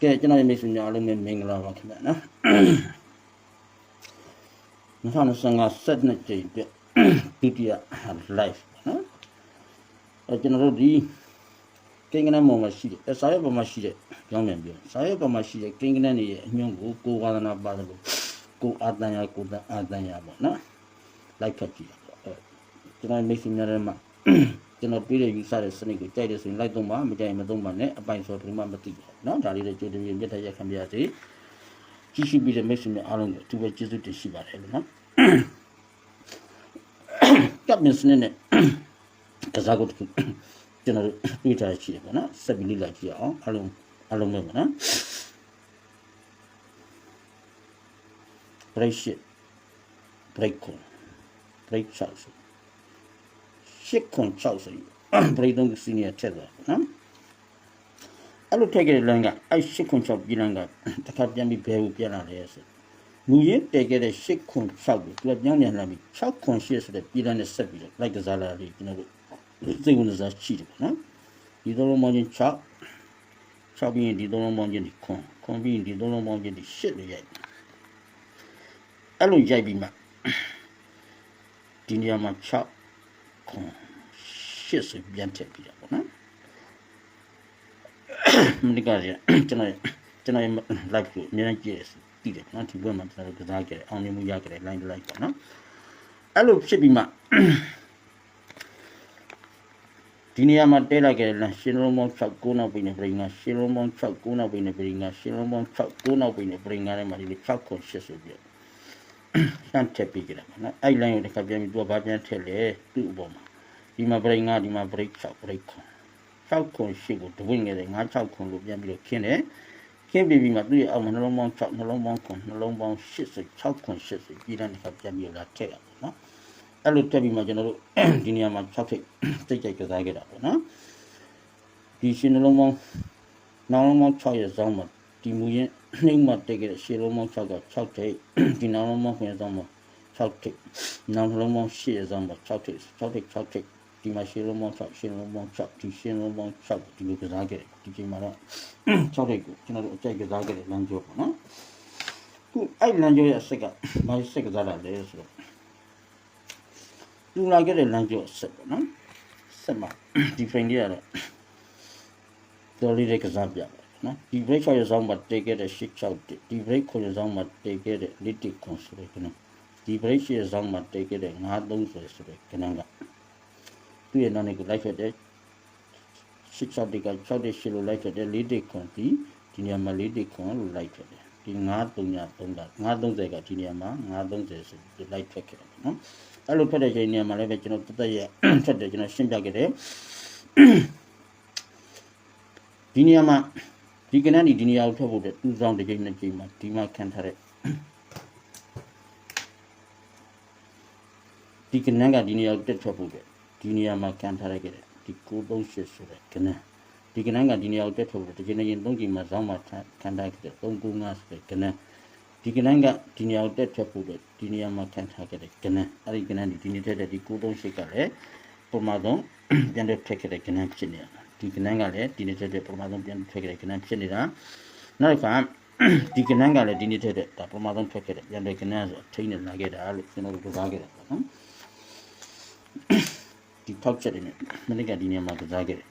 ကဲကျွန်တော်ရဲ့မိတ်ဆွေများအားလုံးပဲမင်္ဂလာပါခင်ဗျာနော်2025 set နှစ်ကြိမ်အတွက်ဒုတိယ live နော်အဲကျွန်တော်တို့ဒီကိန်းကနန်းပေါ်မှာရှိတဲ့အဲစာရွက်ပေါ်မှာရှိတဲ့ကြောင်းမြန်ပြောစာရွက်ပေါ်မှာရှိတဲ့ကိန်းကနန်းတွေရဲ့အညွန့်ကိုကိုယ်ဝါဒနာပါတယ်လို့ကိုယ်အာတန်ရကိုယ်တန်အာတန်ရပေါ့နော် like ဖတ်ကြည့်တာပေါ့အဲကျွန်တော်မိတ်ဆွေများတွေမှာ ကျွန်တော်ပြေးတဲ့ယူဆတဲ့စနစ်ကိုကြိုက်တယ်ဆိုရင် like သုံးပါမကြိုက်ရင်မသုံးပါနဲ့အပိုင်ဆိုတော့ဘယ်မှမသိဘူးเนาะဒါလေးတွေကြိုတင်ပြီးမြတ်တဲ့ရက်ခံပြရစေကြည့်ရှိပြီးတဲ့မိတ်ဆွေများအားလုံးကိုအထူးပဲကျေးဇူးတင်ရှိပါတယ်လို့เนาะကပ်မစနစ်နဲ့ကစားကိုတခုကျွန်တော်တို့တွေ့ထားရှိတယ်ပေါ့နော်ဆက်ပြီးလေ့လာကြည့်အောင်အားလုံးအားလုံးပဲပေါ့နော် break shit break ခွန် break 6ဆိုရှစ်ခွန် 6ဆို break တော့စီနီယာထက်သွားနော်အဲ့လိုထည့်ခဲ့တဲ့လမ်းကအဲ့ရှစ်ခွန်6ပြည်လမ်းကတစ်ခါပြန်ပြီးဘယ်ကိုပြန်လာလဲဆိုလူရင်းတည်ခဲ့တဲ့ရှစ်ခွန်6ကိုသူကကြောင်းပြန်လာပြီး6ခွန်8ဆိုတဲ့ပြည်လမ်းနဲ့ဆက်ပြီးတော့လိုက်ကစားလာလေးကျွန်တော်တို့စိတ်ဝင်စားရှိတယ်ပေါ့နော်ဒီသုံးလုံးပေါင်းချင်း6 6ပြီးရင်ဒီသုံးလုံးပေါင်းချင်းဒီခွန်ခွန်ပြီးရင်ဒီသုံးလုံးပေါင်းချင်းဒီ8လို့ရိုက်တယ်အဲ့လိုရိုက်ပြီးမှဒီနေရာမှာ6 ခွန်8ဆိုပြန်ထည့်ပြီးတာပေါ့နော်မနေ့ကကျကျွန်တော်ကျွန်တော် live ကိုအများကြီးကြည့်ရတည်တယ်နော်ဒီဘက်မှာကျွန်တော်ကစားခဲ့တယ်အောင်မြင်မှုရခဲ့တယ် line to line ပေါ့နော်အဲ့လိုဖြစ်ပြီးမှဒီနေရာမှာတဲလိုက်ခဲ့တဲ့လမ်းရှင်လုံးပေါင်း6 9နောက်ပိနေပြင်ကရှင်လုံးပေါင်း6 9နောက်ပိနေပြင်ကရှင်လုံးပေါင်း6 9နောက်ပိနေပြင်ကထဲမှာဒီ6ခွန်8ဆိုပြီး စမ်းထည့်ပြီးကြတာပေါ့နော်အဲ့ line ကိုတစ်ခါပြန်ပြီးသူကဘာပြန်ထည့်လဲသူ့အပေါ်မှာဒီမှာ break ငါဒီမှာ break 6 break ခွန်6ခွန်8ကိုတဝင့်ငယ်တယ်ငါ6ခွန်လို့ပြန်ပြီးတော့ခင်းတယ်ခင်းပြီးပြီးမှသူ့ရဲ့အောက်မှာနှလုံးပေါင်း6နှလုံးပေါင်းခွန်နှလုံးပေါင်း8ဆို6ခွန်8ဆိုပြည်တဲ့တစ်ခါပြန်ပြီးတော့လာထည့်ရပါနော်အဲ့လိုထည့်ပြီးမှကျွန်တော်တို့ဒီနေရာမှာ6ထိပ်စိတ်ကြိုက်ကစားခဲ့တာပေါ့နော်ဒီရှင်နှလုံးပေါင်းနှလုံးပေါင်း6ရဲ့ဇောင်းမှာ ဒီမူရင်နှိမ့်မှတက်ခဲ့တဲ့ရှေလုံးပေါင်း6က6ထိပ်ဒီနောက်လုံးပေါင်းခွင့်ဇောင်းမှာ6ထိပ်နောက်လုံးပေါင်း8ရဲ့ဇောင်းမှာ6ထိပ်6ထိပ်6ထိပ်ဒီမှာရှေလုံးပေါင်း6ရှေလုံးပေါင်း6ဒီရှေလုံးပေါင်း6ဒီလိုကစားခဲ့တယ်ဒီချိန်မှာတော့6ထိပ်ကိုကျွန်တော်တို့အကြိုက်ကစားခဲ့တဲ့လမ်းကျော်ပေါ့နော်ခုအဲ့လမ်းကျော်ရဲ့အဆက်ကဘာစက်ကစားတာလဲဆိုတော့လူလာခဲ့တဲ့လမ်းကျော်အဆက်ပေါ့နော်ဆက်မှာဒီ frame လေးရတယ်တော်လေးတွေကစားပြပါ နော်ဒီ break ခေါ်ရဆောင်မှာတေခဲ့တဲ့661ဒီ break ခေါ်ရဆောင်မှာတေခဲ့တဲ့ little con ဆိုတဲ့ကနဒီ break ရဆောင်မှာတေခဲ့တဲ့93ဆိုတဲ့ဆိုတဲ့ကနကသူ့ရဲ့နာမည်ကိုလိုက်ဖက်တဲ့661က6လို့လိုက်ဖက်တဲ့ little con ဒီဒီနေရာမှာ little con လို့လိုက်ဖက်တယ်ဒီ9333က930ကဒီနေရာမှာ930ဆိုပြီးလိုက်ဖက်ခဲ့တယ်နော်အဲ့လိုဖက်တဲ့ချိန်နေရာမှာလည်းပဲကျွန်တော်တသက်ရဲ့ဖက်တယ်ကျွန်တော်ရှင်းပြခဲ့တယ်ဒီနေရာမှာ ဒီကနန်းဒီဒီနေရာကိုထွက်ဖို့အတွက်တူဆောင်တစ်ချိန်နှစ်ချိန်မှာဒီမှာခံထားတဲ့ဒီကနန်းကဒီနေရာကိုတက်ထွက်ဖို့အတွက်ဒီနေရာမှာခံထားရခဲ့တဲ့ဒီ938ဆိုတဲ့ကနန်းဒီကနန်းကဒီနေရာကိုတက်ထွက်ဖို့တစ်ချိန်တစ်ချိန်သုံးချိန်မှာဇောင်းမှာခံထားခဲ့တဲ့395ဆိုတဲ့ကနန်းဒီကနန်းကဒီနေရာကိုတက်ထွက်ဖို့အတွက်ဒီနေရာမှာခံထားခဲ့တဲ့ကနန်းအဲ့ဒီကနန်းဒီဒီနေထက်တဲ့ဒီ938ကလည်းပုံမှန်ဆုံးပြန်တက်ထွက်ခဲ့တဲ့ကနန်းဖြစ်နေတာ ဒီကနန်းကလည်းဒီနေ့ထက်တဲ့ပထမဆုံးပြန်ထွက်ခဲ့တဲ့ကနန်းဖြစ်နေတာနောက်တစ်ခါဒီကနန်းကလည်းဒီနေ့ထက်တဲ့ဒါပထမဆုံးထွက်ခဲ့တဲ့ပြန်တဲ့ကနန်းဆိုထိန်းနေလာခဲ့တာလို့ကျွန်တော်တို့ပြောခဲ့တာပေါ့နော်ဒီထောက်ချက်တွေနဲ့မနေ့ကဒီနေ့မှာကြားခဲ့တယ်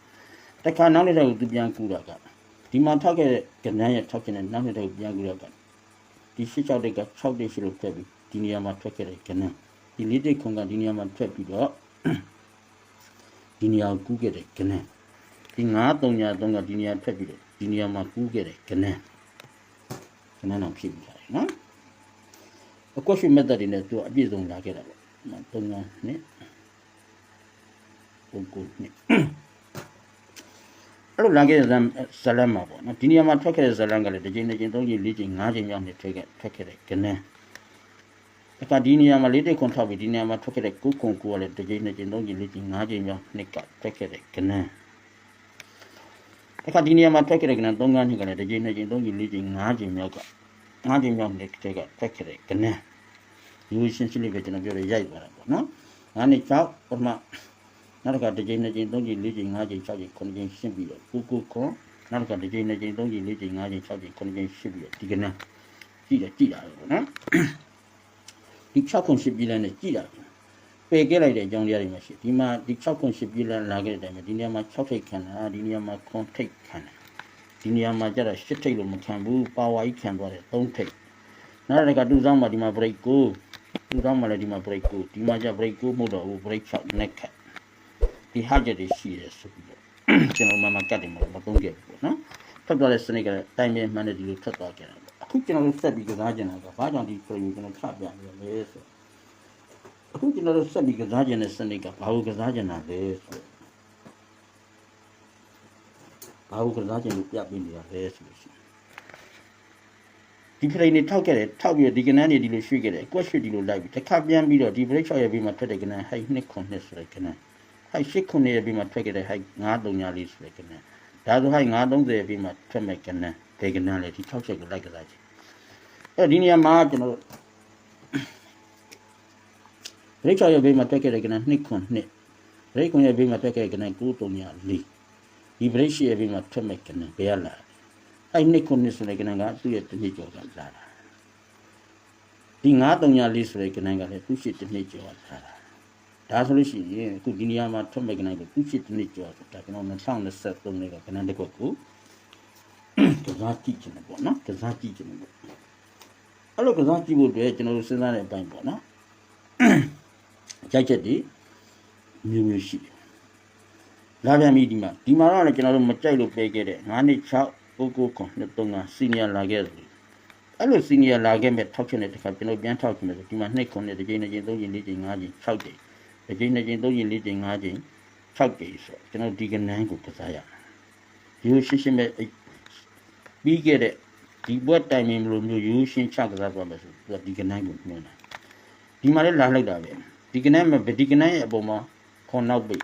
တခါနောက်နေ့တော့သူပြန်ကူတာကဒီမှာထောက်ခဲ့တဲ့ကနန်းရဲ့ထောက်ချက်နဲ့နောက်နေ့တော့ပြန်ကူတော့ကဒီရှစ်ချောက်တွေက6တိရှိလို့ထွက်ပြီးဒီနေရာမှာထွက်ခဲ့တဲ့ကနန်းဒီလေးတိတ်ခွန်ကဒီနေရာမှာထွက်ပြီးတော့ဒီနေရာကိုကူးခဲ့တဲ့ကနန်း ဒီ933ကဒီနေရာထွက်ပြီးတော့ဒီနေရာမှာကူးခဲ့တယ်ကနန်းကနန်းအောင်ဖြစ်ပြီးတာနော်အကွက်ရွှေမက်သက်တွေနဲ့သူအပြည့်စုံလာခဲ့တာပေါ့နော်3နှစ်ပုံကိုနှစ်အဲ့လိုလာခဲ့တဲ့ဇလန်မှာပေါ့နော်ဒီနေရာမှာထွက်ခဲ့တဲ့ဇလန်ကလည်းတစ်ချိန်တစ်ချိန်သုံးချိန်လေးချိန်ငါးချိန်ရောက်နေထွက်ခဲ့ထွက်ခဲ့တဲ့ကနန်းအခါဒီနေရာမှာလေးတိတ်ခွန်ထောက်ပြီးဒီနေရာမှာထွက်ခဲ့တဲ့ကုခွန်ကူကလည်းတစ်ချိန်တစ်ချိန်သုံးချိန်လေးချိန်ငါးချိန်ရောက်နှစ်ကထွက်ခဲ့တဲ့ကနန်း အခါဒီနေရာမှာထွက်ခဲ့တဲ့ကနန်း၃ခန်းနှစ်ကလည်းတစ်ချိန်နှစ်ချိန်သုံးချိန်လေးချိန်ငါးချိန်မြောက်ကငါးချိန်မြောက်နှစ်ကထွက်ခဲ့တဲ့ကနန်းယူရှင်းရှင်းလေးပဲကျွန်တော်ပြောရရိုက်သွားတာပေါ့နော်ငါးနှစ်၆ပထမနောက်တစ်ခါတစ်ချိန်နှစ်ချိန်သုံးချိန်လေးချိန်ငါးချိန်၆ချိန်ခုနှစ်ချိန်ရှင်းပြီးတော့ကုကုခွန်နောက်တစ်ခါတစ်ချိန်နှစ်ချိန်သုံးချိန်လေးချိန်ငါးချိန်၆ချိန်ခုနှစ်ချိန်ရှစ်ပြီးတော့ဒီကနန်းကြည့်တယ်ကြည့်တာပဲပေါ့နော်ဒီ6ခုရှစ်ပြီးလဲနဲ့ကြည့်တာ ပယ်ခဲ့လိုက်တဲ့အကြောင်းတရားတွေမှရှိဒီမှာဒီ6ခုရှစ်ပြီးလဲလာခဲ့တဲ့အတိုင်းပဲဒီနေရာမှာ6ထိတ်ခံတာဒီနေရာမှာခွန်ထိတ်ခံတာဒီနေရာမှာကျတော့8ထိတ်လို့မခံဘူးပါဝါကြီးခံသွားတယ်3ထိတ်နောက်တစ်ခါတူဆောင်မှာဒီမှာ break ကိုတူဆောင်မှာလည်းဒီမှာ break ကိုဒီမှာကျ break ကိုမဟုတ်တော့ဘူး break 6 neck cut ဒီဟာချက်တွေရှိတယ်ဆိုပြီးတော့ကျွန်တော်မမကတ်တယ်မလို့မသုံးခဲ့ဘူးပေါ့နော်ထွက်သွားတဲ့စနစ်ကလည်းတိုင်ပင်မှန်တယ်ဒီလိုထွက်သွားကြတာပေါ့အခုကျွန်တော်တို့ဆက်ပြီးကစားကြတာကဘာကြောင့်ဒီ frame ကိုကျွန်တော်ချပြနေရလဲဆို အခုကျွန်တော်တို့ဆက်ပြီးကစားကြတဲ့စနစ်ကဘာကိုကစားကြတာလဲဆိုဘာကိုကစားကြလို့ပြပြနေရလဲဆိုလို့ရှိရင်ဒီ frame နေထောက်ခဲ့တယ်ထောက်ပြီးတော့ဒီကနန်းနေဒီလိုရွှေ့ခဲ့တယ်ကွက်ရွှေ့ဒီလိုလိုက်ပြီးတစ်ခါပြန်ပြီးတော့ဒီ break shot ရဲ့ဘေးမှာထွက်တဲ့ကနန်းဟိုက်နှစ်ခွန်နှစ်ဆိုတဲ့ကနန်းဟိုက်ရှစ်ခုနှစ်ရဲ့ပြီးမှထွက်ခဲ့တဲ့ဟိုက်934လေးဆိုတဲ့ကနန်းဒါဆိုဟိုက်930ရဲ့ပြီးမှထွက်မဲ့ကနန်းဒေကနန်းလေဒီ6ချက်ကိုလိုက်ကစားချင်အဲဒီနေရာမှာကျွန်တော် ရိတ်ချော်ရဲ့ပြီးမှထွက်ခဲ့တဲ့ကနန်း2ခုနှစ်ရိတ်ခွန်ရဲ့ပြီးမှထွက်ခဲ့တဲ့ကနန်း934ဒီဘရိတ်ရှိရဲ့ပြီးမှထွက်မဲ့ကနန်းဘယ်ရလာအဲ့2ခုနှစ်ဆိုတဲ့ကနန်းကသူ့ရဲ့တစ်နှစ်ကျော်ကလာတာဒီ934ဆိုတဲ့ကနန်းကလည်းသူ့ရှိတစ်နှစ်ကျော်ကလာတာဒါဆိုလို့ရှိရင်အခုဒီနေရာမှာထွက်မဲ့ကနိုင်ကိုခုချစ်တနည်းကျော်တာကျွန်တော်2023နဲ့ကကနန်းတစ်ခွက်ကိုကစားကြည့်ချင်တယ်ပေါ့နော်ကစားကြည့်ချင်တယ်ပေါ့အဲ့လိုကစားကြည့်ဖို့အတွက်ကျွန်တော်တို့စဉ်းစားတဲ့အပိုင်းပေါ့နော် ကြိုက်ချက်ဒီမျိုးမျိုးရှိတယ်လာပြန်ပြီဒီမှာဒီမှာတော့လည်းကျွန်တော်တို့မကြိုက်လို့ပေးခဲ့တဲ့9နှစ်6 9 9 2 3စီနီယာလာခဲ့တယ်အဲ့လိုစီနီယာလာခဲ့မဲ့ထောက်ချက်တဲ့တစ်ခါကျွန်တော်ပြန်ထောက်ချင်တယ်ဆိုဒီမှာ2 9နဲ့တစ်ချိန်တစ်ချိန်3ချိန်4ချိန်5ချိန်6ချိန်တစ်ချိန်တစ်ချိန်သုံးချိန်လေးချိန်၅ချိန်6ချိန်ဆိုကျွန်တော်ဒီကနန်းကိုကစားရရိုးရှင်းရှင်းပဲပြီးခဲ့တဲ့ဒီဘွက်တိုင်မင်လိုမျိုးရိုးရှင်းချကစားသွားမယ်ဆိုသူကဒီကနန်းကိုညွှန်းတာဒီမှာလည်းလာလိုက်တာပဲ ဒီကနန်းမှာဒီကနန်းရဲ့အပေါ်မှာခွန်နောက်ပိတ်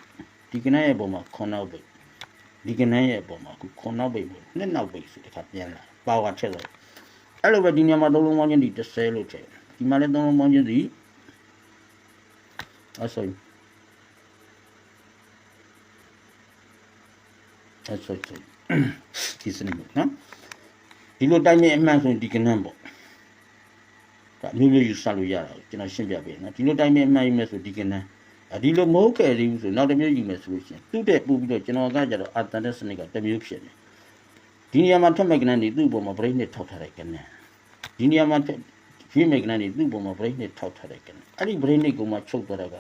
ဒီကနန်းရဲ့အပေါ်မှာခွန်နောက်ပိတ်ဒီကနန်းရဲ့အပေါ်မှာခုခွန်နောက်ပိတ်လို့နှစ်နောက်ပိတ်ဆိုတခါပြန်လာပါဝါချက်သွားအဲ့လိုပဲဒီညမှာသုံးလုံးပေါင်းချင်းဒီ30လို့ထည့်ဒီမှာလည်းသုံးလုံးပေါင်းချင်းဒီအဲ့ဆိုအဲ့ဆိုဒီစနစ်နော်ဒီလိုတိုင်းမဲ့အမှန်ဆိုရင်ဒီကနန်းပေါ့ ဒါမျိုးမျိုးယူဆလို့ရတာကိုကျွန်တော်ရှင်းပြပေးနော်ဒီလိုတိုင်းမဲ့အမှန်ယူမယ်ဆိုဒီကနန်းဒီလိုမဟုတ်ခဲ့သေးဘူးဆိုနောက်တစ်မျိုးယူမယ်ဆိုလို့ရှိရင်သူ့တဲ့ပို့ပြီးတော့ကျွန်တော်ကကြတော့အာတန်တဲ့စနစ်ကတစ်မျိုးဖြစ်တယ်ဒီနေရာမှာထက်မဲ့ကနန်းဒီသူ့ပေါ်မှာ brain နဲ့ထောက်ထားတဲ့ကနန်းဒီနေရာမှာရွေးမဲ့ကနန်းဒီသူ့ပေါ်မှာ brain နဲ့ထောက်ထားတဲ့ကနန်းအဲ့ဒီ brain နဲ့ကိုမှချုပ်သွားတာက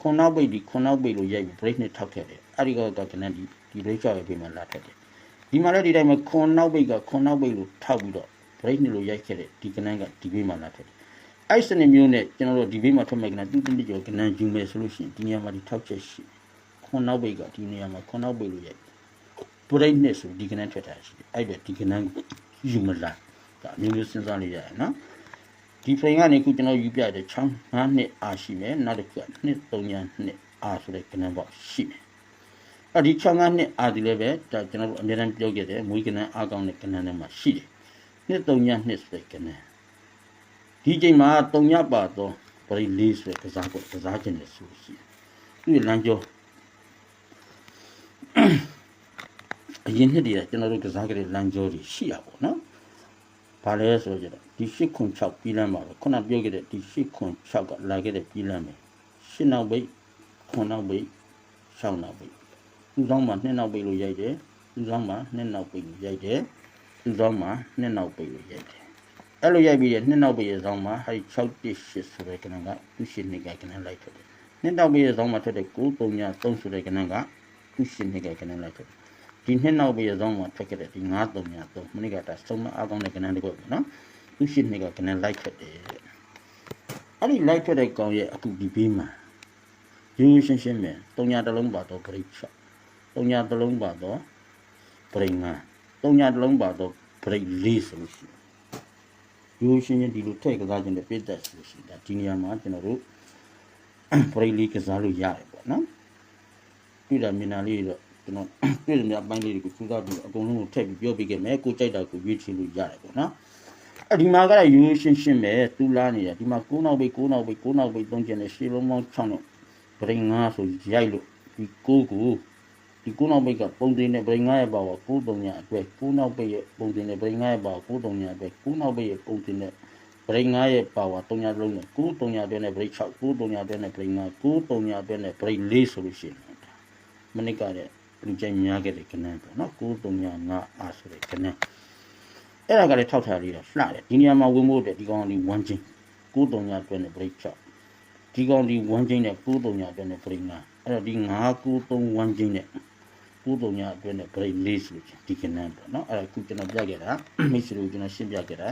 ခွန်နောက်ပိတ်ဒီခွန်နောက်ပိတ်လို့ရိုက်ပြီး brain နဲ့ထောက်ခဲ့တယ်အဲ့ဒီကတော့ကနန်းဒီဒီ break ချရဲ့ပြင်မှာလာထက်တယ်ဒီမှာလည်းဒီတိုင်းမှာခွန်နောက်ပိတ်ကခွန်နောက်ပိတ်လို့ထောက်ပြီးတော့ break နဲ့လို့ရိုက်ခဲ့တယ်ဒီကနန်းကဒီဘေးမှာလာထက်တယ် အဲ့စနစ်မျိုးနဲ့ကျွန်တော်တို့ဒီဘေးမှာထွက်မဲ့ကနန်းတူတူလေးကျော်ကနန်းယူမယ်ဆိုလို့ရှိရင်ဒီနေရာမှာဒီထောက်ချက်ရှိခွန်နောက်ပိတ်ကဒီနေရာမှာခွန်နောက်ပိတ်လို့ရိုက် break နဲ့ဆိုဒီကနန်းထွက်တာရှိတယ်အဲ့ဒါဒီကနန်းယူမလားဒါမျိုးမျိုးစဉ်းစားနေရတယ်နော်ဒီ frame ကနေခုကျွန်တော်ယူပြတဲ့6 5နှစ်အားရှိမယ်နောက်တစ်ခုက2 3ညနှစ်အားဆိုတဲ့ကနန်းပေါ့ရှိမယ်အဲ့ဒီ6 5နှစ်အားဒီလည်းပဲဒါကျွန်တော်တို့အများအားပြောခဲ့တယ်မွေးကနန်းအားကောင်းတဲ့ကနန်းထဲမှာရှိတယ်2 3ညနှစ်ဆိုတဲ့ကနန်း ဒီချိန်မှာ3ညပါတော့ပရိလေးဆိုတဲ့ကစားကိုကစားခြင်းနဲ့ဆိုရှိတယ်သူ့လမ်းကျော်အရင်နှစ်တည်းကကျွန်တော်တို့ကစားကြတဲ့လမ်းကျော်တွေရှိရပါတော့နော်။ဘာလဲဆိုကြတော့ဒီ8ခွန်6ပြီးလမ်းပါပဲခုနပြောခဲ့တဲ့ဒီ8ခွန်6ကလာခဲ့တဲ့ပြီးလမ်းပဲ။8နောက်ပိတ်ခွန်နောက်ပိတ်6နောက်ပိတ်။သူ့ဆောင်မှာ2နောက်ပိတ်လို့ရိုက်တယ်။သူ့ဆောင်မှာ2နောက်ပိတ်လို့ရိုက်တယ်။သူ့ဆောင်မှာ2နောက်ပိတ်လို့ရိုက်တယ်။ အဲ့လိုရိုက်ပြီးတဲ့2နောက်ပိတ်ရဲ့ဆောင်မှာဟာ6 8ဆိုတဲ့ကဏ္ဍကသူ့8နှစ်ကကဏ္ဍလိုက်ထွက်တယ်။2နောက်ပိတ်ရဲ့ဆောင်မှာထွက်တဲ့9 3ည3ဆိုတဲ့ကဏ္ဍကသူ့8နှစ်ကကဏ္ဍလိုက်ထွက်တယ်။ဒီနှစ်နောက်ပြီးရောင်းမှာထွက်ခဲ့တဲ့ဒီ9 3ည3မနေ့ကဒါစုံမအားကောင်းတဲ့ကဏ္ဍတစ်ခုပေါ့နော်သူရှိနေကကဏ္ဍလိုက်ထွက်တယ်တဲ့အဲ့ဒီလိုက်ထွက်တဲ့ကောင်ရဲ့အခုဒီဘေးမှာရိုးရိုးရှင်းရှင်းပဲတုံညာတစ်လုံးပါတော့ break shot တုံညာတစ်လုံးပါတော့ break ငါတုံညာတစ်လုံးပါတော့ break လေးဆိုလို့ရှိရင် ရိုးရှင်းရှင်းဒီလိုထည့်ကစားခြင်းနဲ့ပြည့်တတ်ဆိုလို့ရှိရင်ဒါဒီနေရာမှာကျွန်တော်တို့ break လေးကစားလို့ရတယ်ပေါ့နော်တွေ့တာမြင်တာလေးတော့ကျွန်တော်ပြည်သူများအပိုင်းလေးတွေကိုစူးစမ်းပြီးအကုန်လုံးကိုထည့်ပြီးပြောပြခဲ့မယ်ကိုကြိုက်တာကိုရွေးချယ်လို့ရတယ်ပေါ့နော်အဒီမှာကလည်းရိုးရှင်းရှင်းပဲသူလာနေတယ်ဒီမှာ9နောက်ပိတ်9နောက်ပိတ်9နောက်ပိတ်သုံးကျင်တယ်ရှေးလုံးပေါင်း6နဲ့ဗရင်9ဆိုရိုက်လို့ဒီ9ကို ဒီကုနောက်ပိတ်ကပုံတင်တဲ့ပြိငါရဲ့ပါဝါကုတုံညာအတွက်ကုနောက်ပိတ်ရဲ့ပုံတင်တဲ့ပြိငါရဲ့ပါဝါကုတုံညာအတွက်ကုနောက်ပိတ်ရဲ့ပုံတင်တဲ့ပြိငါရဲ့ပါဝါတုံညာလုံးနဲ့ကုတုံညာအတွက်နဲ့ပြိ6ကုတုံညာအတွက်နဲ့ပြိငါကုတုံညာအတွက်နဲ့ပြိ4ဆိုလို့ရှိရင်မနစ်ကတဲ့လူကျိုင်းများခဲ့တဲ့ကနန်းပေါ့နော်ကုတုံညာ9အားဆိုတဲ့ကနန်းအဲ့ဒါကလည်းထောက်ထားလေးတော့လှတယ်ဒီနေရာမှာဝင်ဖို့အတွက်ဒီကောင်ကဒီ1ချင်းကုတုံညာအတွက်နဲ့ပြိ6ဒီကောင်ဒီ1ချင်းနဲ့ကုတုံညာအတွက်နဲ့ပြိ5အဲ့တော့ဒီ9ကု3 1ချင်းနဲ့ ကုသုံးညအတွင်းနဲ့ break လေးဆိုလို့ဒီကနန်းပေါ့နော်အဲ့ဒါခုကျွန်တော်ပြခဲ့တာမိတ်ဆွေတို့ကျွန်တော်ရှင်းပြခဲ့တာ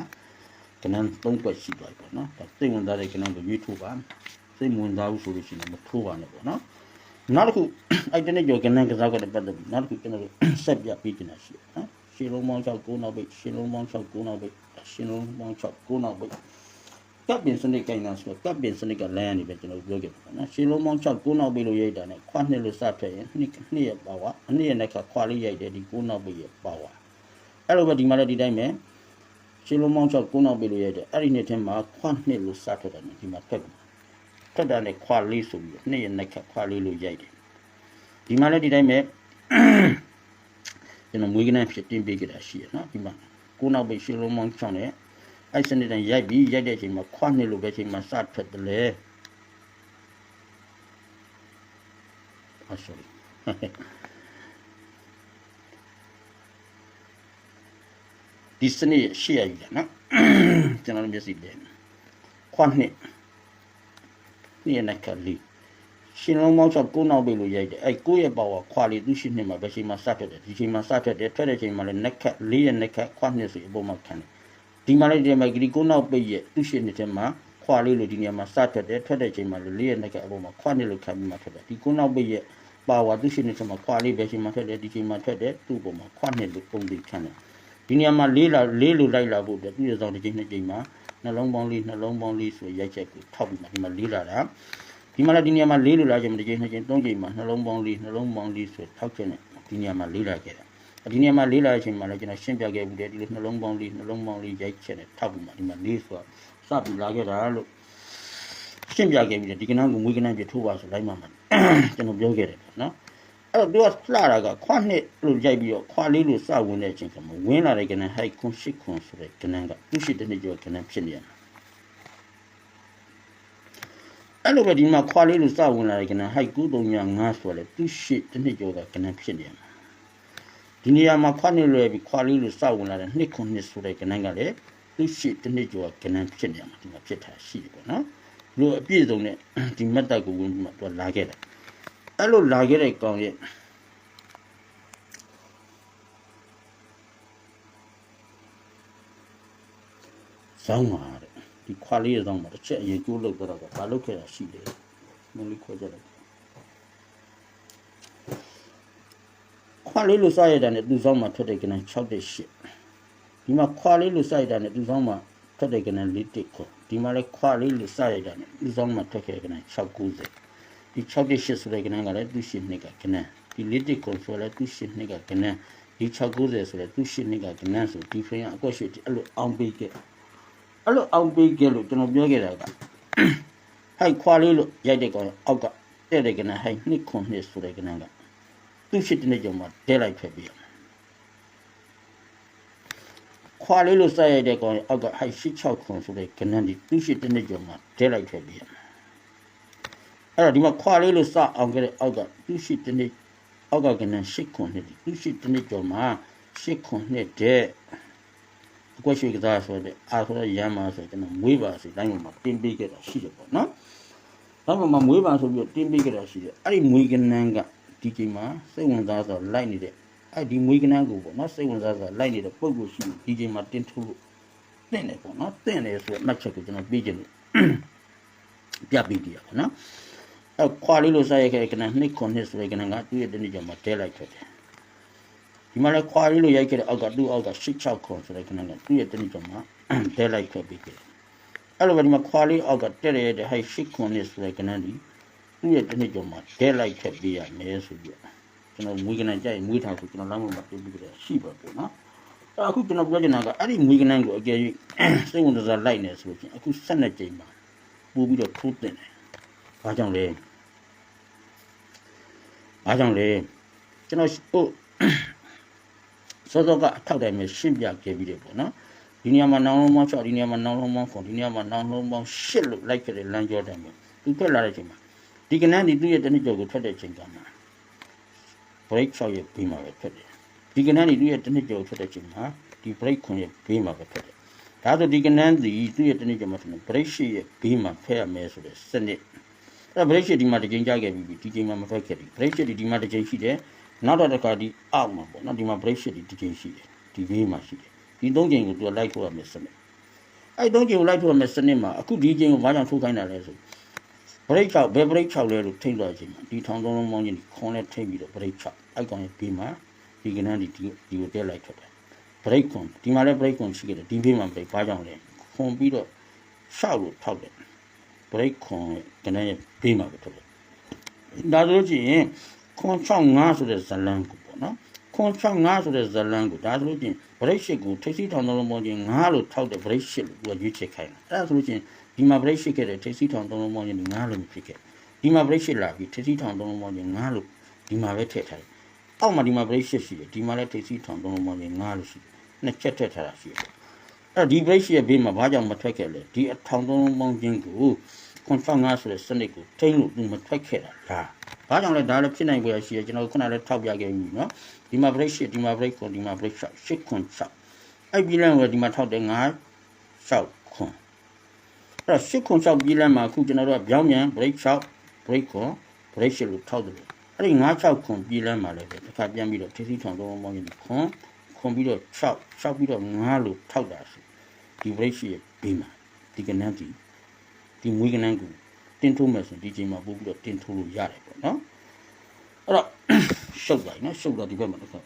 ကနန်း၃ကွက်ရှိသွားပြီပေါ့နော်ဒါစိတ်ဝင်စားတဲ့ကနန်းကိုရွေးထိုးပါစိတ်ဝင်စားဘူးဆိုလို့ရှိရင်မထိုးပါနဲ့ပေါ့နော်နောက်တစ်ခုအဲ့တနေ့ကျော်ကနန်းကစားကွက်နဲ့ပတ်သက်ပြီးနောက်တစ်ခုကျွန်တော်ဆက်ပြပေးချင်တာရှိတယ်နော်ရှင်းလုံးပေါင်း6 9နောက်ပိတ်ရှင်းလုံးပေါင်း6 9နောက်ပိတ်ရှင်းလုံးပေါင်း6 9နောက်ပိတ် ကပ်ပင်စနစ်ကိုင်းတာဆိုတော့ကပ်ပင်စနစ်ကလမ်းနေပဲကျွန်တော်ပြောခဲ့ပါနော်ရှင်းလုံးပေါင်း6 9နောက်ပိတ်လို့ရိုက်တာနဲ့ခွာနှစ်လို့စထွက်ရင်နှစ်နှစ်ရပါဝါအနှစ်ရနဲ့ခခွာလေးရိုက်တယ်ဒီ9နောက်ပိတ်ရပါဝါအဲ့လိုပဲဒီမှာလည်းဒီတိုင်းပဲရှင်းလုံးပေါင်း6 9နောက်ပိတ်လို့ရိုက်တယ်အဲ့ဒီနှစ်ထဲမှာခွာနှစ်လို့စထွက်တယ်ဒီမှာထွက်တယ်ထွက်တာနဲ့ခွာလေးဆိုပြီးနှစ်ရနဲ့ခခွာလေးလို့ရိုက်တယ်ဒီမှာလည်းဒီတိုင်းပဲကျွန်တော်မွေးကနန်းဖြစ်တင်ပေးကြတာရှိရနော်ဒီမှာကိုနောက်ပိတ်ရှင်းလုံးမောင်းချောင်းနဲ့ အဲ့စနစ်တိုင်းရိုက်ပြီးရိုက်တဲ့အချိန်မှာခွနှစ်လိုပဲအချိန်မှာစထွက်တယ်လေအ sorry ဒီစနစ်ရှေ့ရည်နော်ကျွန်တော်မျက်စိတယ်ခွနှစ်นี่နက်ကလေးရှင်လုံးမောင်းချက်ကိုနောက်ပိတ်လို့ရိုက်တယ်အဲကိုရဲ့ပါဝါခွာလေးသူရှိနှစ်မှာဘယ်ချိန်မှာစထွက်တယ်ဒီချိန်မှာစထွက်တယ်ထွက်တဲ့ချိန်မှာလည်းနက်ခတ်လေးရဲ့နက်ခတ်ခွာနှစ်စီအပေါ်မှာခံတယ် ဒီမှာလည်းဒီမှာဂရီကိုနောက်ပိတ်ရဲ့သူရှိနှစ်ထဲမှာခွာလေးလို့ဒီနေရာမှာစထွက်တယ်ထွက်တဲ့ချိန်မှာလည်းလေးရဲ့နက်ခတ်အပေါ်မှာခွာနှစ်လို့ခံပြီးမှထွက်တယ်ဒီကိုနောက်ပိတ်ရဲ့ပါဝါသူရှိနှစ်ထဲမှာခွာလေးဘယ်ချိန်မှာထွက်တယ်ဒီချိန်မှာထွက်တယ်သူ့အပေါ်မှာခွာနှစ်လို့ပုံပြီးခံတယ်ဒီနေရာမှာလေးလာလေးလို့လိုက်လာဖို့အတွက်သူ့ရဲ့ဆောင်တစ်ချိန်နှစ်ချိန်မှာနှလုံးပေါင်းလေးနှလုံးပေါင်းလေးဆိုရိုက်ချက်ကိုထောက်ပြီးမှဒီမှာလေးလာတာဒီမှာလည်းဒီနေရာမှာလေးလိုလာခြင်းမတစ်ချိန်နှစ်ချိန်သုံးချိန်မှာနှလုံးပေါင်းလေးနှလုံးပေါင်းလေးဆိုထောက်ချက်နဲ့ဒီနေရာမှာလေးလာခဲ့တာ ဒီနေရာမှာလေးလာတဲ့အချိန်မှာလည်းကျွန်တော်ရှင်းပြခဲ့ပြီးတယ်ဒီလိုနှလုံးပေါင်းလေးနှလုံးပေါင်းလေးရိုက်ချက်နဲ့ထောက်ပြီးမှဒီမှာလေးဆိုစပြီးလာခဲ့တာလို့ရှင်းပြခဲ့ပြီးတယ်ဒီကနန်းကိုမွေးကနန်းပြထိုးပါဆိုလိုက်မှမှကျွန်တော်ပြောခဲ့တယ်ပေါ့နော်အဲ့တော့သူကလှတာကခွနှစ်လို့ရိုက်ပြီးတော့ခွလေးလို့စဝင်တဲ့အချိန်ကမှဝင်လာတဲ့ကနန်းဟိုက်ခွန်ရှစ်ခွန်ဆိုတဲ့ကနန်းကသူရှိတဲ့နေ့ကျော်ကနန်းဖြစ်နေရတယ်အဲ့လိုပဲဒီမှာခွာလေးလို့စဝင်လာတဲ့ကနန်ဟိုက်ကူတုံညာ9ဆိုလဲသူရှိတစ်နှစ်ကျော်ကကနန်ဖြစ်နေမှာ ဒီနေရာမှာခွာနေလွယ်ပြီးခွာလေးလို့စဝင်လာတဲ့နှစ်ခုနှစ်ဆိုတဲ့ကနန်ကလည်းသူရှိတစ်နှစ်ကျော်ကနန်ဖြစ်နေမှာဒီမှာဖြစ်တာရှိတယ်ပေါ့နော်လူအပြည့်စုံနဲ့ဒီမတ်တက်ကိုဝင်ပြီးမှသူကလာခဲ့တယ်အဲ့လိုလာခဲ့တဲ့ကောင်ရဲ့ဆောင်းပါတဲ့ဒီခွာလေးရအောင်မှာတစ်ချက်အရင်ကျိုးလောက်တော့ကဘာလုပ်ခဲ့တာရှိတယ်မလေးခေါ်ကြတယ် ခွာလေးလို့စရတဲ့နဲ့သူ့ဆောင်မှာထွက်တဲ့ကနန်6တဲ့8ဒီမှာခွာလေးလို့စရတဲ့နဲ့သူ့ဆောင်မှာထွက်တဲ့ကနန်4တဲ့ခေါ်ဒီမှာလည်းခွာလေးလို့စရတဲ့နဲ့သူ့ဆောင်မှာထွက်ခဲ့တဲ့ကနန်690ဒီ6တဲ့8ဆိုတဲ့ကနန်ကလည်းသူ့8နှစ်ကကနန်ဒီ4တဲ့ခေါ်ဆိုလည်းသူ့8နှစ်ကကနန်ဒီ690ဆိုလည်းသူ့8နှစ်ကကနန်ဆိုဒီ frame ကအကွက်ရှိအဲ့လိုအောင်ပေးခဲ့အဲ့လိုအောင်ပေးခဲ့လို့ကျွန်တော်ပြောခဲ့တာကဟိုက်ခွာလေးလို့ရိုက်တဲ့ကောင်အောက်ကတဲ့တဲ့ကနဟိုက်နှစ်ခွန်နှစ်ဆိုတဲ့ကနက သူ့ရှိတဲ့နေ့ကြောင့်မှတဲလိုက်ဖက်ပြီးခွာလေးလို့စိုက်ရိုက်တဲ့ကောင်အောက်ကဟိုက်ရှစ်6ခွန်ဆိုတဲ့ကနဒီသူ့ရှိတဲ့နေ့ကြောင့်မှတဲလိုက်ဖက်ပြီးအဲ့တော့ဒီမှာခွာလေးလို့စအောင်ခဲ့တဲ့အောက်ကသူ့ရှိတဲ့နေ့အောက်ကကနရှစ်ခွန်နှစ်သူ့ရှိတဲ့နေ့ကြောင့်မှရှစ်ခွန်နှစ်တဲ့အကွက်ရွှေကစားဆိုတဲ့အာဆိုတဲ့ရမ်းမှာဆိုကျွန်တော်မွေးပါစီတိုင်းမှာတင်းပေးခဲ့တာရှိတယ်ပေါ့နော်။နောက်မှမွေးပါဆိုပြီးတော့တင်းပေးခဲ့တာရှိတယ်။အဲ့ဒီမွေးကနန်းက ဒီချိန်မှာစိတ်ဝင်စားဆိုလိုက်နေတဲ့အဲ့ဒီမွေးကနန်းကိုပေါ့နော်စိတ်ဝင်စားဆိုလိုက်နေတဲ့ပုံကိုရှိဒီချိန်မှာတင်းထိုးလို့တင့်တယ်ပေါ့နော်တင့်တယ်ဆိုတဲ့အမှတ်ချက်ကိုကျွန်တော်ပြီးချင်လို့ပြပေးပြရပါနော်။အဲ့ခွာလေးလို့စားရခဲ့ကနန်းနှစ်ခွန်နှစ်ဆိုတဲ့ကနန်းကသူ့ရဲ့တနေ့ကျမှတဲလိုက်ခဲ့တယ်။ဒီမှာလည်းခွာရီလို့ရိုက်ခဲ့တဲ့အောက်ကသူ့အောက်က16ခွန်ဆိုတဲ့ခဏနဲ့သူ့ရဲ့တနည်းကြောင့်မှတဲလိုက်ခဲ့ပြီးတယ်အဲ့လိုပဲဒီမှာခွာရီအောက်ကတက်ရတဲ့ဟိုက်6ခွန်နဲ့ဆိုတဲ့ခဏဒီ သူ့ရဲ့တနည်းကြောင့်မှတဲလိုက်ခဲ့ပြီးရမယ်ဆိုပြီးကျွန်တော်မွေးကနန်းကြိုက်မွေးထားဆိုကျွန်တော်လမ်းမှာပြပြီးကြတယ်ရှိပါပေါ့နော်အဲ့အခုကျွန်တော်ပြောချင်တာကအဲ့ဒီမွေးကနန်းကိုအကျယ်၍စိတ်ဝင်စားလိုက်နေဆိုရင်အခု12ကြိမ်မှာပို့ပြီးတော့ထိုးတင်တယ်ဘာကြောင့်လဲဘာကြောင့်လဲကျွန်တော်ဟိုစောစောကအထောက်တိုင်းပဲရှင်းပြခဲ့ပြီးတယ်ပေါ့နော်ဒီနေရာမှာနောင်လုံးမောင်း6ဒီနေရာမှာနောင်လုံးမောင်း9ဒီနေရာမှာနောင်လုံးမောင်း10လို့လိုက်ခဲ့တဲ့လမ်းကြောတိုင်းပဲသူထွက်လာတဲ့အချိန်မှာ ဒီကနန်းဒီသူ့ရဲ့တနည်းကြော်ကိုထွက်တဲ့အချိန်ကမှာ break 6ရဲ့ပြီးမှာပဲထွက်တယ်ဒီကနန်းဒီသူ့ရဲ့တနည်းကြော်ကိုထွက်တဲ့အချိန်မှာဒီ break 9ရဲ့ပြီးမှာပဲထွက်တယ်ဒါဆိုဒီကနန်းဒီသူ့ရဲ့တနည်းကြော်မှာဆိုရင် break 10ရဲ့ပြီးမှာဖဲရမယ်ဆိုတဲ့စနစ်အဲ့ break ရှစ်ဒီမှာတစ်ချိန်ကြာခဲ့ပြီဒီချိန်မှာမထွက်ခဲ့ဘူး break ရှစ်ဒီဒီမှာတစ်ချိန်ရှိတယ်နောက်တော့တစ်ခါဒီအောက်မှာပေါ့နော်ဒီမှာ break ရှစ်ဒီတစ်ချိန်ရှိတယ်ဒီဘေးမှာရှိတယ်ဒီသုံးချိန်ကိုသူကလိုက်ထုတ်ရမယ်စနစ်အဲ့သုံးချိန်ကိုလိုက်ထုတ်ရမယ်စနစ်မှာအခုဒီချိန်ကိုဘာကြောင့်ထုတ်ခိုင်းတာလဲဆို break 6ဘယ် break 6လဲလို့ထိတ်တော့ချိန်မှာဒီထောင်သုံးလုံးမောင်းချင်းဒီခွန်နဲ့ထိတ်ပြီးတော့ break 6အဲ့ကောင်ရဲ့ဘေးမှာဒီကနန်းဒီဒီဒီကိုတက်လိုက်ထွက်တယ် break ခွန်ဒီမှာလည်း break ခွန်ရှိခဲ့တယ်ဒီဘေးမှာ break ဘာကြောင့်လဲခွန်ပြီးတော့ရှောက်လို့ထောက်တယ် break ခွန်ကနန်းရဲ့ဘေးမှာပဲထွက်တယ်ဒါဆိုလို့ရှိရင်ခွန်65ဆိုတဲ့ဇလန်းကိုပေါ့နော်ခွန်65ဆိုတဲ့ဇလန်းကိုဒါဆိုလို့ရှိရင် break ရှစ်ကိုထိပ်စီးထောင်သုံးလုံးမောင်းချင်း9လို့ထောက်တယ် break ရှစ်လို့သူကရွေးချယ်ခိုင်းတာအဲ့ဒါဆိုလို့ရှိရင် ဒီမှာ break ရှစ်ခဲ့တယ်ထိပ်စီးထောင်သုံးလုံးမောင်းချင်း9လို့မဖြစ်ခဲ့ဒီမှာ break ရှစ်လာပြီးထိပ်စီးထောင်သုံးလုံးမောင်းချင်း9လို့ဒီမှာပဲထည့်ထားတယ်အောက်မှာဒီမှာ break ရှစ်ရှိတယ်ဒီမှာလည်းထိပ်စီးထောင်သုံးလုံးမောင်းချင်း9လို့ရှိတယ်နှစ်ချက်ထည့်ထားတာရှိတယ်အဲ့ဒီ break ရှစ်ရဲ့ဘေးမှာဘာကြောင့်မထွက်ခဲ့လဲဒီအထောင်သုံးလုံးမောင်းချင်းကိုခွန်65ဆိုတဲ့စနစ်ကိုထိန်းလို့သူမထွက်ခဲ့တာဒါဘာကြောင့်လဲဒါလည်းဖြစ်နိုင်ကြရရှိတယ်ကျွန်တော်ခုနလည်းထောက်ပြခဲ့ပြီနော်ဒီမှာ break ရှစ်ဒီမှာ break ခွန်ဒီမှာ break ရှစ်ရှစ်ခွန်6အဲ့ပြီးလမ်းကဒီမှာထောက်တယ်9 6ခွန်အဲ့ တော့ရှစ်ခွန်6ပြီးလမ်းမှာအခုကျွန်တော်တို့ကပြောင်းပြန် break 6 break ခွန် break ရှစ်လို့ထောက်တယ်အဲ့ဒီ9 6ခွန်ပြီးလမ်းမှာလည်းပဲတစ်ခါပြန်ပြီးတော့ထိစီထောင်တော့မောင်းရင်ခွန်ခွန်ပြီးတော့6 6ပြီးတော့9လို့ထောက်တာဆိုဒီ break ရှစ်ရဲ့ပြီးမှာဒီကနန်းဒီဒီမွေးကနန်းကိုတင်ထိုးမယ်ဆိုရင်ဒီချိန်မှာပို့ပြီးတော့တင်ထိုးလို့ရတယ်ပေါ့နော်အဲ့တော့ရှုပ်လိုက်နော်ရှုပ်တော့ဒီဘက်မှာတစ်ခါ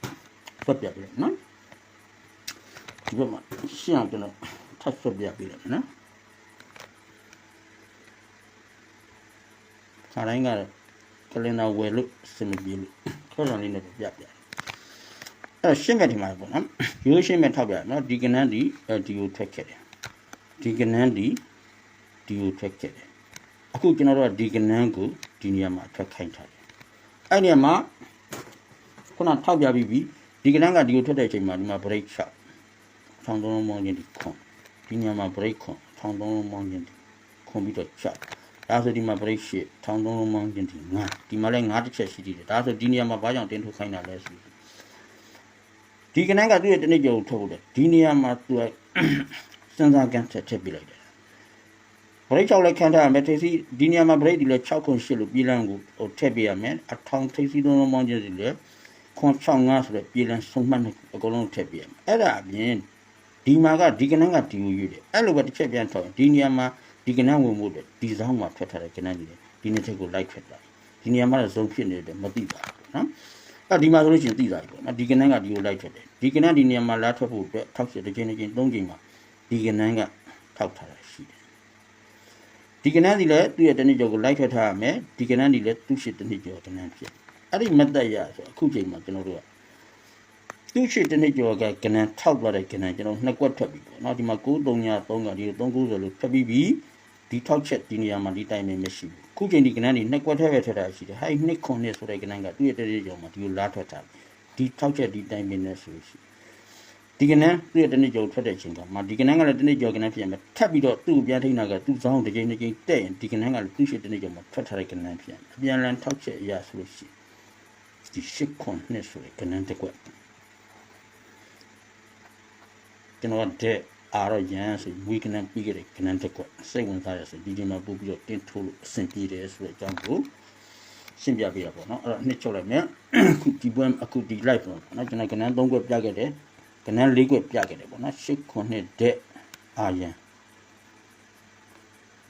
ဖတ်ပြပြလိုက်နော်ဒီဘက်မှာရှင်းအောင်ကျွန်တော်ထပ်ဆွပြပေးလိုက်မယ်နော် ခါတိုင်းကတော့ကလင်နာဝယ်လို့စင်မပြေလို့ခေါင်းဆောင်လေးနဲ့ပြပြတယ်အဲ့ရှင်းမဲ့ဒီမှာပေါ့နော်ရိုးရှင်းမဲ့ထောက်ပြနော်ဒီကနန်းဒီဒီကိုထွက်ခဲ့တယ်ဒီကနန်းဒီဒီကိုထွက်ခဲ့တယ်အခုကျွန်တော်တို့ကဒီကနန်းကိုဒီနေရာမှာထွက်ခိုင်းထားတယ်အဲ့ဒီနေရာမှာခုနထောက်ပြပြီးပြီဒီကနန်းကဒီကိုထွက်တဲ့အချိန်မှာဒီမှာ break shot ထောင်သုံးလုံးမောင်းခြင်းဒီခွန်ဒီညမှာ break ခွန်ထောင်သုံးလုံးမောင်းခြင်းဒီခွန်ပြီးတော့ချက် ဒါဆိုဒီမှာ break ရှစ်ထောင်သုံးလုံးမောင်းခြင်းဒီငါဒီမှာလည်းငါတစ်ချက်ရှိသေးတယ်ဒါဆိုဒီနေရာမှာဘာကြောင့်တင်းထုတ်ခိုင်းတာလဲဆိုဒီကနန်းကသူ့ရဲ့တနည်းကြော်ကိုထုတ်ဖို့တယ်ဒီနေရာမှာသူကစဉ်းစားကန်ချက်ထည့်ပြလိုက်တယ် break 6လည်းခံထားရမယ်ထိစီဒီနေရာမှာ break ဒီလည်း6ခွန်8လို့ပြည်လန်းကိုဟိုထည့်ပြရမယ်အထောင်ထိစီသုံးလုံးမောင်းခြင်းဒီလည်းခွန်65ဆိုတဲ့ပြည်လန်းဆုံးမှတ်နှစ်အကုန်လုံးထည့်ပြရမယ်အဲ့ဒါအပြင်ဒီမှာကဒီကနန်းကဒီကိုရွေးတယ်အဲ့လိုပဲတစ်ချက်ပြန်ထောက်ရင်ဒီနေရာမှာ ဒီကနန်းဝင်ဖို့အတွက်ဒီဆောင်မှာထွက်ထားတဲ့ကနန်းကြီးလေဒီနှစ်ချက်ကိုလိုက်ထွက်တာဒီနေရာမှာဇုံဖြစ်နေတယ်မသိပါဘူးနော်အဲ့ဒီမှာဆိုလို့ရှိရင်သိတာပြီပေါ့နော်ဒီကနန်းကဒီကိုလိုက်ထွက်တယ်ဒီကနန်းဒီနေရာမှာလာထွက်ဖို့အတွက်ထောက်ချက်တစ်ချိန်တစ်ချိန်သုံးချိန်မှာဒီကနန်းကထောက်ထားတာရှိတယ်ဒီကနန်းဒီလည်းသူ့ရဲ့တနည်းကျော်ကိုလိုက်ထွက်ထားရမယ်ဒီကနန်းဒီလည်းသူ့ရှိတနည်းကျော်ကနန်းဖြစ်အဲ့ဒီမတ်တက်ရဆိုအခုချိန်မှာကျွန်တော်တို့ကသူ့ရှိတနေ့ကျော်ကကနန်ထောက်သွားတဲ့ကနန်ကျွန်တော်နှစ်ကွက်ထွက်ပြီပေါ့နော်ဒီမှာ933ကဒီ390လို့ထွက်ပြီးပြီ ဒီထောက်ချက်ဒီနေရာမှာဒီတိုင်းပဲမရှိဘူးခုချိန်ဒီကနန်ဒီနှစ်ကွက်ထဲပဲထွက်တာရှိတယ်ဟဲ့နှစ်ခွန်နဲ့ဆိုတဲ့ကနန်ကသူ့ရဲ့တနေ့ကျော်မှာဒီကိုလာထွက်တာဒီထောက်ချက်ဒီတိုင်းပဲနဲ့ဆိုရှိဒီကနန်သူ့ရဲ့တနေ့ကျော်ထွက်တဲ့အချိန်ကမှဒီကနန်ကလည်းတနေ့ကျော်ကနန်ဖြစ်မယ်ထပ်ပြီးတော့သူ့ကိုပြန်ထိန်းတာကသူ့ဆောင်တစ်ချိန်တစ်ချိန်တက်ရင်ဒီကနန်ကလည်းသူ့ရှိတနေ့ကျော်မှာထွက်ထားတဲ့ကနန်ဖြစ်အပြန်လန်ထောက်ချက်အရာဆိုလို့ရှိဒီရှစ်ခွန်နဲ့ဆိုတဲ့ကနန်တစ်ကွက်ကျွန်တော်ကတဲ့ အာတော့ရန်ဆိုဝီကနန်ပြီးခဲ့တဲ့ကနန်တက်ကွက်စိတ်ဝင်စားရဆိုဒီဒီမှာပို့ပြီးတော့တင်ထိုးလို့အဆင်ပြေတယ်ဆိုတဲ့အကြောင်းကိုရှင်းပြပေးတာပေါ့နော်အဲ့တော့နှစ်ချုပ်လိုက်မယ်ခုဒီပွဲအခုဒီ live ပေါ့နော်ကျွန်တော်ကနန်၃ကွက်ပြခဲ့တယ်ကနန်၄ကွက်ပြခဲ့တယ်ပေါ့နော်၈ခုနှစ်တဲ့အာရန်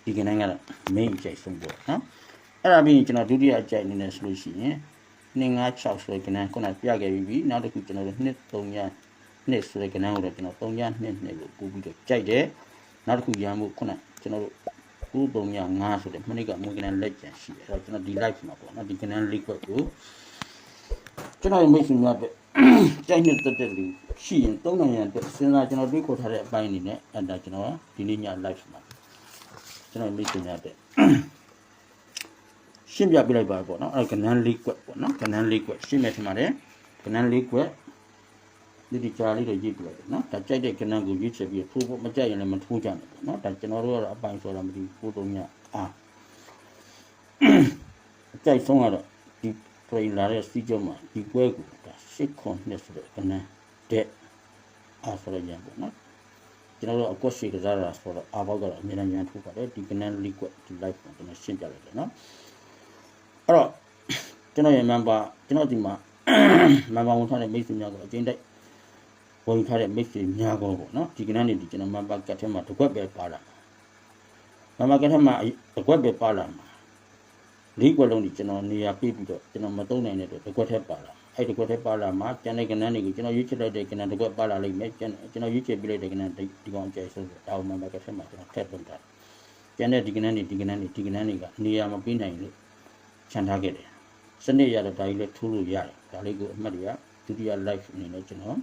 ဒီကနန်ကတော့ main အကြိုက်ဆုံးပေါ့နော်အဲ့ဒါပြီးရင်ကျွန်တော်ဒုတိယအကြိုက်အနေနဲ့ဆိုလို့ရှိရင်256ဆိုကနန်ခုနပြခဲ့ပြီးပြီနောက်တစ်ခုကျွန်တော်တို့239 နှစ်ဆိုတဲ့ကဏ္ဍကိုတော့ကျွန်တော်3ည2နှစ်လို့ပို့ပြီးတော့ကြိုက်တယ်နောက်တစ်ခုရမ်းဖို့ခုနကျွန်တော်တို့9 3ည5ဆိုတဲ့မနေ့ကမွေးကဏ္ဍလက်ကျန်ရှိတယ်အဲ့တော့ကျွန်တော်ဒီ live မှာပေါ့နော်ဒီကဏ္ဍလေးကွက်ကိုကျွန်တော်မိတ်ဆွေများပဲကြိုက်နေတဲ့တက်လူရှိရင်3နိုင်ရန်အတွက်စဉ်းစားကျွန်တော်တွေးခေါ်ထားတဲ့အပိုင်းအနေနဲ့အဲ့ဒါကျွန်တော်ဒီနေ့ည live မှာကျွန်တော်မိတ်ဆွေများပဲရှင်းပြပြလိုက်ပါပေါ့နော်အဲ့ဒါကနန်းလေးကွက်ပေါ့နော်ကနန်းလေးကွက်ရှင်းမယ်ထင်ပါတယ်ကနန်းလေးကွက် ဒီဒီကြားလေးတွေရေးပြလိုက်တယ်နော်ဒါကြိုက်တဲ့ကနန်းကိုရွေးချယ်ပြီးထိုးဖို့မကြိုက်ရင်လည်းမထိုးကြနဲ့ပေါ့နော်ဒါကျွန်တော်တို့ကတော့အပိုင်ဆိုတာမသိဘူးကိုတုံးညအာအကြိုက်ဆုံးကတော့ဒီပြင်လာတဲ့စီးကြမှာဒီကွဲကိုဒါရှစ်ခွန်နှစ်ဆိုတဲ့ကနန်းတဲ့အားဆိုရရင်ပေါ့နော်ကျွန်တော်တို့အကွက်ရှိကစားတာဆိုတော့အာဘောက်ကတော့အများကြီးရန်ထိုးပါတယ်ဒီကနန်းလေးကွက်ဒီ live ကိုကျွန်တော်ရှင်းပြလိုက်တယ်နော်အဲ့တော့ကျွန်တော်ရဲ့ member ကျွန်တော်ဒီမှာ member ဝင်ထားတဲ့မိတ်ဆွေများကအကျဉ်းတိုက် ဝင်ထားတဲ့မိတ်ဆွေများကောပေါ့နော်ဒီကနေ့နေဒီကျွန်တော် member ကတ်ထဲမှာတစ်ခွက်ပဲပါလာ member ကတ်ထဲမှာတစ်ခွက်ပဲပါလာမှာလေးခွက်လုံးဒီကျွန်တော်နေရာပြပြီးတော့ကျွန်တော်မသုံးနိုင်တဲ့အတွက်တစ်ခွက်ထဲပါလာအဲ့ဒီခွက်ထဲပါလာမှာကျန်တဲ့ကဏ္ဍတွေကိုကျွန်တော်ရွေးချယ်လိုက်တဲ့ကဏ္ဍတစ်ခွက်ပါလာလိမ့်မယ်ကျွန်တော်ကျွန်တော်ရွေးချယ်ပြလိုက်တဲ့ကဏ္ဍဒီကောင်ကျဲဆိုတော့ဒါမှ member ကတ်ထဲမှာကျွန်တော်ထည့်သွင်းတာကျန်တဲ့ဒီကဏ္ဍတွေဒီကဏ္ဍတွေဒီကဏ္ဍတွေကနေရာမပေးနိုင်လို့ခြံထားခဲ့တယ်စနစ်ရတော့ဒါကြီးလည်းထိုးလို့ရတယ်ဒါလေးကိုအမှတ်တွေကဒုတိယ live အနေနဲ့ကျွန်တော်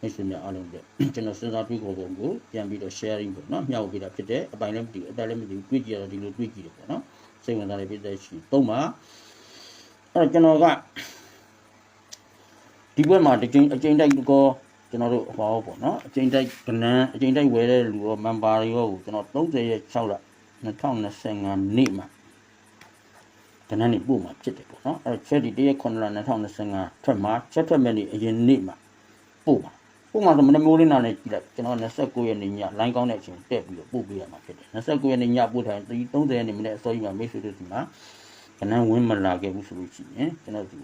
မိတ်ဆွေများအားလုံးတွေကျွန်တော်စဉ်းစားတွေးခေါ်ပုံကိုပြန်ပြီးတော့ sharing ပေါ့နော်မျှဝေပေးတာဖြစ်တယ်အပိုင်လည်းမတည်ဘူးအတက်လည်းမတည်ဘူးတွေးကြည့်ရတော့ဒီလိုတွေးကြည့်တယ်ပေါ့နော်စိတ်ဝင်စားတဲ့ပြည်သက်ရှိသုံးပါအဲ့တော့ကျွန်တော်ကဒီဘက်မှာတစ်ချိန်အချိန်တိုက်ကောကျွန်တော်တို့ဟောပေါ့နော်အချိန်တိုက်ကနန်းအချိန်တိုက်ဝယ်တဲ့လူရော member တွေရောကိုကျွန်တော်30ရက်6လ2025နေ့မှာကဏ္ဍနေပို့မှာဖြစ်တယ်ပေါ့နော်အဲ့တော့ချက်ဒီတရက်9လ2025ထွက်မှာချက်ထွက်မဲ့နေ့အရင်နေ့မှာပို့မှာ ပို့မှာဆိုမနမိုးလင်းနာနဲ့ကြည့်လိုက်ကျွန်တော်29ရက်နေ့ညလိုင်းကောင်းတဲ့အချိန်တက်ပြီးတော့ပို့ပေးရမှာဖြစ်တယ်29ရက်နေ့ညပို့ထိုင်30ရက်နေ့မနေ့အစောကြီးမှာမိတ်ဆွေတို့ဒီမှာကဏ္ဍဝင်းမလာခဲ့ဘူးဆိုလို့ရှိရင်ကျွန်တော်ဒီ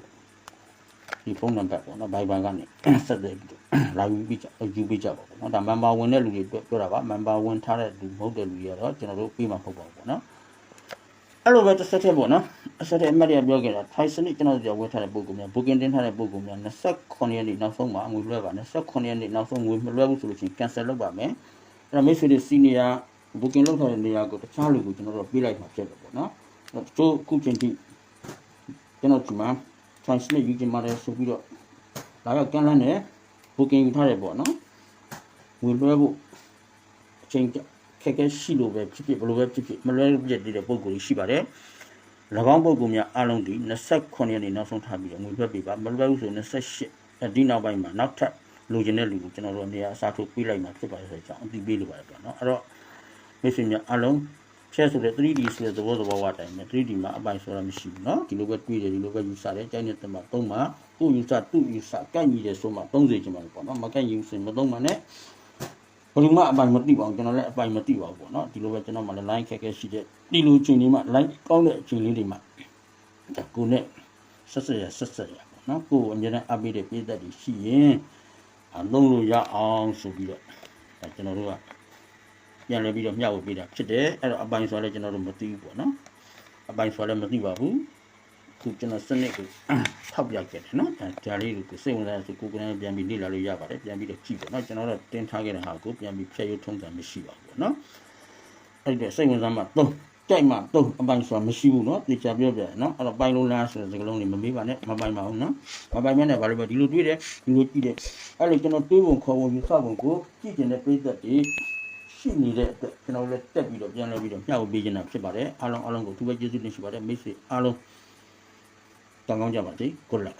ဒီဖုန်းနံပါတ်ပေါ့နော် Viber ကနေဆက်သွယ်ပြီးတော့လာယူပြီးကြယူပြီးကြပါပေါ့နော်ဒါ member ဝင်တဲ့လူတွေပြောတာပါ member ဝင်ထားတဲ့လူမဟုတ်တဲ့လူတွေကတော့ကျွန်တော်တို့ပြီးမှာမဟုတ်ပါဘူးပေါ့နော် အဲ့လိုပဲတစ်ဆက်တည်းပေါ့နော်အဆက်တည်းအမှတ်ရပြောခဲ့တာထိုင်စနစ်ကျွန်တော်တို့ဝယ်ထားတဲ့ပုံကောင်များ booking တင်ထားတဲ့ပုံကောင်များ29ရက်နေ့နောက်ဆုံးမှာငွေလွှဲပါ29ရက်နေ့နောက်ဆုံးငွေမလွှဲဘူးဆိုလို့ရှိရင် cancel လုပ်ပါမယ်အဲ့တော့မိတ်ဆွေတွေ senior booking လုပ်ထားတဲ့နေရာကိုတခြားလူကိုကျွန်တော်တို့ပြေးလိုက်မှာဖြစ်တယ်ပေါ့နော်အဲ့တော့ခုချိန်ထိကျွန်တော်ဒီမှာထိုင်စနစ်ယူချင်ပါတယ်ဆိုပြီးတော့လာရောက်ကန်လန်းနဲ့ booking ယူထားတယ်ပေါ့နော်ငွေလွှဲဖို့အချိန် ခက်ခဲရှိလို့ပဲဖြစ်ဖြစ်ဘယ်လိုပဲဖြစ်ဖြစ်မလွဲပြည့်တဲ့ပုံကိုရှိပါတယ်၎င်းပုံကူများအလုံးဒီ29ရက်နေ့နောက်ဆုံးထားပြီးတော့ငွေလွှဲပေးပါမလွှဲဘူးဆို28အဲဒီနောက်ပိုင်းမှာနောက်ထပ်လိုချင်တဲ့လူကိုကျွန်တော်တို့နေရာအစားထိုးပေးလိုက်မှာဖြစ်ပါတယ်ဆိုတော့အသိပေးလိုပါတယ်ပေါ့နော်အဲ့တော့မိတ်ဆွေများအလုံးချဲဆိုတဲ့ 3D ဆိုတဲ့သဘောသဘောဝအတိုင်းပဲ 3D မှာအပိုင်ဆိုတာမရှိဘူးเนาะဒီလိုပဲတွေးတယ်ဒီလိုပဲယူဆတယ်ကြိုက်နေတဲ့မှာသုံးမှာကိုယူဆသူ့ယူဆကန့်ညီတယ်ဆိုမှ30ချင်ပါပေါ့နော်မကန့်ညီဘူးဆိုရင်မသုံးပါနဲ့ ဘယ်လိုမှအပိုင်မသိပါဘူးကျွန်တော်လည်းအပိုင်မသိပါဘူးပေါ့နော်ဒီလိုပဲကျွန်တော်မှလည်း line ခက်ခဲရှိတဲ့ဒီလိုချိန်လေးမှ line ကောင်းတဲ့အချိန်လေးတွေမှဒါကိုနဲ့ဆက်ဆက်ရဆက်ဆက်ရပေါ့နော်ကိုအများနဲ့အပေးတဲ့ပြည်သက်တွေရှိရင်အလုံးလို့ရအောင်ဆိုပြီးတော့ဒါကျွန်တော်တို့ကပြန်လဲပြီးတော့မျှဝေပေးတာဖြစ်တယ်အဲ့တော့အပိုင်ဆိုလည်းကျွန်တော်တို့မသိဘူးပေါ့နော်အပိုင်ဆိုလည်းမသိပါဘူး ခုကျွန်တော်စနစ်ကိုထောက်ပြခဲ့တယ်နော်ဒါဒါလေးကိုစိတ်ဝင်စားဆိုကိုယ်ကလည်းပြန်ပြီးလေ့လာလို့ရပါတယ်ပြန်ပြီးတော့ကြည့်ပေါ့နော်ကျွန်တော်တို့တင်ထားခဲ့တဲ့ဟာကိုပြန်ပြီးဖြည့်ရုပ်ထုံးစံမရှိပါဘူးပေါ့နော်အဲ့ဒါစိတ်ဝင်စားမှသုံးကြိုက်မှသုံးအပိုင်ဆိုတာမရှိဘူးနော်တေချာပြောပြတယ်နော်အဲ့တော့ပိုင်လို့လားဆိုတဲ့စကားလုံးတွေမမေးပါနဲ့မပိုင်ပါဘူးနော်မပိုင်မနဲ့ဘာလို့ပဲဒီလိုတွေးတယ်ဒီလိုကြည့်တယ်အဲ့လိုကျွန်တော်တွေးပုံခေါ်ပုံယူဆပုံကိုကြည့်ကျင်တဲ့ပြိသက်တွေရှိနေတဲ့အတွက်ကျွန်တော်လည်းတက်ပြီးတော့ပြန်လဲပြီးတော့မျှဝေပေးနေတာဖြစ်ပါတယ်အားလုံးအားလုံးကိုသူပဲကျေးဇူးတင်ရှိပါတယ်မိတ်ဆွေအားလုံးတောင်း ကောင်းကြပါစေ good luck